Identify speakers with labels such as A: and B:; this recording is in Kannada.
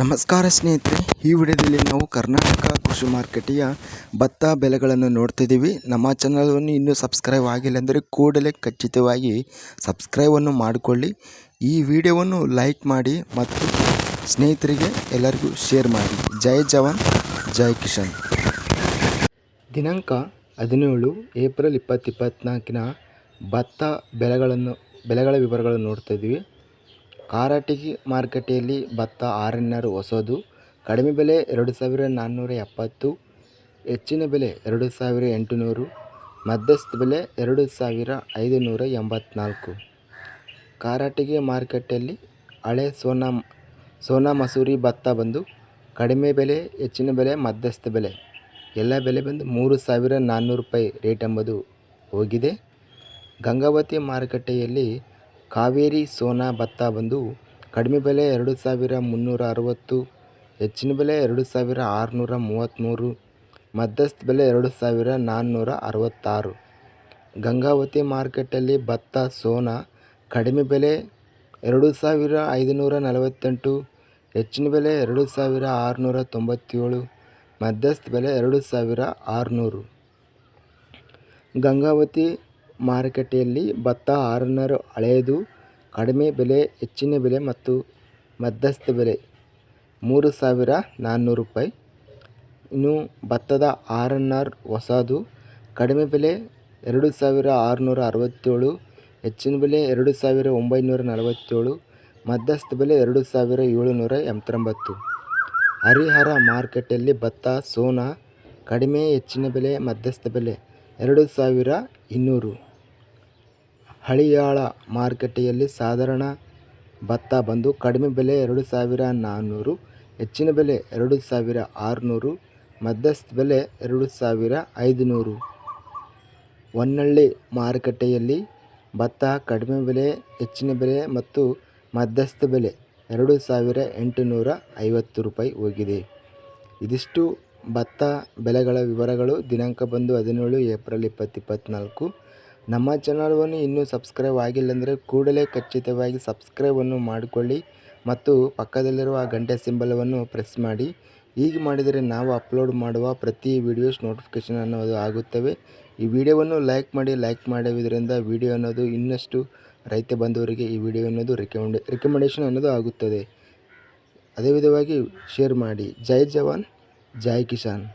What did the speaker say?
A: ನಮಸ್ಕಾರ ಸ್ನೇಹಿತರೆ, ಈ ವಿಡಿಯೋದಲ್ಲಿ ನಾವು ಕರ್ನಾಟಕ ಕೃಷಿ ಮಾರುಕಟ್ಟೆಯ ಭತ್ತ ಬೆಲೆಗಳನ್ನು ನೋಡ್ತಿದ್ದೀವಿ. ನಮ್ಮ ಚಾನಲನ್ನು ಇನ್ನೂ ಸಬ್ಸ್ಕ್ರೈಬ್ ಆಗಿಲ್ಲ ಅಂದರೆ ಕೂಡಲೇ ಖಚಿತವಾಗಿ ಸಬ್ಸ್ಕ್ರೈಬನ್ನು ಮಾಡಿಕೊಳ್ಳಿ. ಈ ವಿಡಿಯೋವನ್ನು ಲೈಕ್ ಮಾಡಿ ಮತ್ತು ಸ್ನೇಹಿತರಿಗೆ ಎಲ್ಲರಿಗೂ ಶೇರ್ ಮಾಡಿ. ಜೈ ಜವಾನ್, ಜೈ ಕಿಶನ್ ದಿನಾಂಕ ಹದಿನೇಳು, ಏಪ್ರಿಲ್ ಇಪ್ಪತ್ತು ಇಪ್ಪತ್ತ್ನಾಲ್ಕಿನ ಭತ್ತ ಬೆಲೆಗಳನ್ನು ಬೆಲೆಗಳ ವಿವರಗಳನ್ನು ನೋಡ್ತಾ ಇದ್ದೀವಿ. ಕಾರಟಗಿ ಮಾರುಕಟ್ಟೆಯಲ್ಲಿ ಭತ್ತ ಆರನ್ನರು ಹೊಸದು, ಕಡಿಮೆ ಬೆಲೆ ಎರಡು ಸಾವಿರ ನಾನ್ನೂರ ಎಪ್ಪತ್ತು, ಹೆಚ್ಚಿನ ಬೆಲೆ ಎರಡು ಸಾವಿರ ಎಂಟುನೂರು, ಮಧ್ಯಸ್ಥ ಬೆಲೆ ಎರಡು ಸಾವಿರ ಐದುನೂರ ಎಂಬತ್ನಾಲ್ಕು. ಕಾರಟಗಿ ಮಾರುಕಟ್ಟೆಯಲ್ಲಿ ಹಳೆ ಸೋನಾ ಸೋನಾ ಮಸೂರಿ ಭತ್ತ ಬಂದು ಕಡಿಮೆ ಬೆಲೆ, ಹೆಚ್ಚಿನ ಬೆಲೆ, ಮಧ್ಯಸ್ಥ ಬೆಲೆ. ಎಲ್ಲ ಬೆಲೆ ಬಂದು ಮೂರು ಸಾವಿರ ನಾನ್ನೂರು ರೂಪಾಯಿ ರೇಟ್ ಎಂಬುದು ಹೋಗಿದೆ. ಗಂಗಾವತಿ ಮಾರುಕಟ್ಟೆಯಲ್ಲಿ ಕಾವೇರಿ ಸೋನಾ ಭತ್ತ ಬಂದು ಕಡಿಮೆ ಬೆಲೆ ಎರಡು ಸಾವಿರ ಮುನ್ನೂರ ಅರವತ್ತು, ಹೆಚ್ಚಿನ ಬೆಲೆ ಎರಡು ಸಾವಿರ ಆರುನೂರ ಮೂವತ್ತ್ಮೂರು, ಮಧ್ಯಸ್ಥ ಬೆಲೆ ಎರಡು ಸಾವಿರ ನಾನ್ನೂರ ಅರವತ್ತಾರು. ಗಂಗಾವತಿ ಮಾರ್ಕೆಟಲ್ಲಿ ಭತ್ತ, ಸೋನಾ ಕಡಿಮೆ ಬೆಲೆ ಎರಡು ಸಾವಿರ ಐದುನೂರ ನಲವತ್ತೆಂಟು, ಹೆಚ್ಚಿನ ಬೆಲೆ ಎರಡು ಸಾವಿರ ಆರುನೂರ ತೊಂಬತ್ತೇಳು, ಮಧ್ಯಸ್ಥ ಬೆಲೆ ಎರಡು ಸಾವಿರ ಆರುನೂರು. ಗಂಗಾವತಿ ಮಾರುಕಟ್ಟೆಯಲ್ಲಿ ಭತ್ತ ಆರನ್ನರು ಹಳೆಯದು, ಕಡಿಮೆ ಬೆಲೆ, ಹೆಚ್ಚಿನ ಬೆಲೆ ಮತ್ತು ಮಧ್ಯಸ್ಥ ಬೆಲೆ. ಮೂರು ಸಾವಿರ ನಾನ್ನೂರು ರೂಪಾಯಿ. ಇನ್ನು ಭತ್ತದ ಆರ್ ಹೊಸದು, ಕಡಿಮೆ ಬೆಲೆ ಎರಡು ಸಾವಿರ ಆರುನೂರ ಅರವತ್ತೇಳು, ಹೆಚ್ಚಿನ ಬೆಲೆ ಎರಡು ಸಾವಿರ ಒಂಬೈನೂರ ನಲವತ್ತೇಳು, ಮಧ್ಯಸ್ಥ ಬೆಲೆ ಎರಡು ಸಾವಿರ ಏಳುನೂರ ಎಂಬತ್ತೊಂಬತ್ತು. ಹರಿಹರ ಮಾರುಕಟ್ಟೆಯಲ್ಲಿ ಭತ್ತ, ಸೋನಾ, ಕಡಿಮೆ, ಹೆಚ್ಚಿನ ಬೆಲೆ, ಮಧ್ಯಸ್ಥ ಬೆಲೆ ಎರಡು ಸಾವಿರ ಇನ್ನೂರು. ಹಳಿಯಾಳ ಮಾರುಕಟ್ಟೆಯಲ್ಲಿ ಸಾಧಾರಣ ಭತ್ತ ಬಂದು ಕಡಿಮೆ ಬೆಲೆ ಎರಡು ಸಾವಿರ ನಾನ್ನೂರು ಹೆಚ್ಚಿನ ಬೆಲೆ ಎರಡು ಸಾವಿರ ಆರುನೂರು, ಮಧ್ಯಸ್ಥ ಬೆಲೆ ಎರಡು ಸಾವಿರ ಐದುನೂರು. ಹೊನ್ನಳ್ಳಿ ಮಾರುಕಟ್ಟೆಯಲ್ಲಿ ಭತ್ತ ಕಡಿಮೆ ಬೆಲೆ, ಹೆಚ್ಚಿನ ಬೆಲೆ ಮತ್ತು ಮಧ್ಯಸ್ಥ ಬೆಲೆ ಎರಡು ಸಾವಿರ ಎಂಟುನೂರ ಐವತ್ತು ರೂಪಾಯಿ ಹೋಗಿದೆ. ಇದಿಷ್ಟು ಭತ್ತ ಬೆಲೆಗಳ ವಿವರಗಳು ದಿನಾಂಕ ಬಂದು ಹದಿನೇಳು ಏಪ್ರಿಲ್ ಇಪ್ಪತ್ತು ಇಪ್ಪತ್ತ್ನಾಲ್ಕು. ನಮ್ಮ ಚಾನಲ್ವನ್ನು ಇನ್ನೂ ಸಬ್ಸ್ಕ್ರೈಬ್ ಆಗಿಲ್ಲ ಅಂದರೆ ಕೂಡಲೇ ಖಚಿತವಾಗಿ ಸಬ್ಸ್ಕ್ರೈಬನ್ನು ಮಾಡಿಕೊಳ್ಳಿ ಮತ್ತು ಪಕ್ಕದಲ್ಲಿರುವ ಗಂಟೆ ಸಿಂಬಲವನ್ನು ಪ್ರೆಸ್ ಮಾಡಿ. ಹೀಗೆ ಮಾಡಿದರೆ ನಾವು ಅಪ್ಲೋಡ್ ಮಾಡುವ ಪ್ರತಿ ವಿಡಿಯೋಸ್ ನೋಟಿಫಿಕೇಷನ್ ಅನ್ನೋದು ಆಗುತ್ತವೆ. ಈ ವಿಡಿಯೋವನ್ನು ಲೈಕ್ ಮಾಡಿ ಲೈಕ್ ಮಾಡುವುದರಿಂದ ವಿಡಿಯೋ ಅನ್ನೋದು ಇನ್ನಷ್ಟು ರೈತ ಬಂಧುವರಿಗೆ ಈ ವಿಡಿಯೋ ಅನ್ನೋದು ರೆಕಮೆಂಡ್ ರೆಕಮೆಂಡೇಷನ್ ಅನ್ನೋದು ಆಗುತ್ತದೆ. ಅದೇ ವಿಧವಾಗಿ ಶೇರ್ ಮಾಡಿ. ಜೈ ಜವಾನ್, ಜೈ ಕಿಸಾನ್.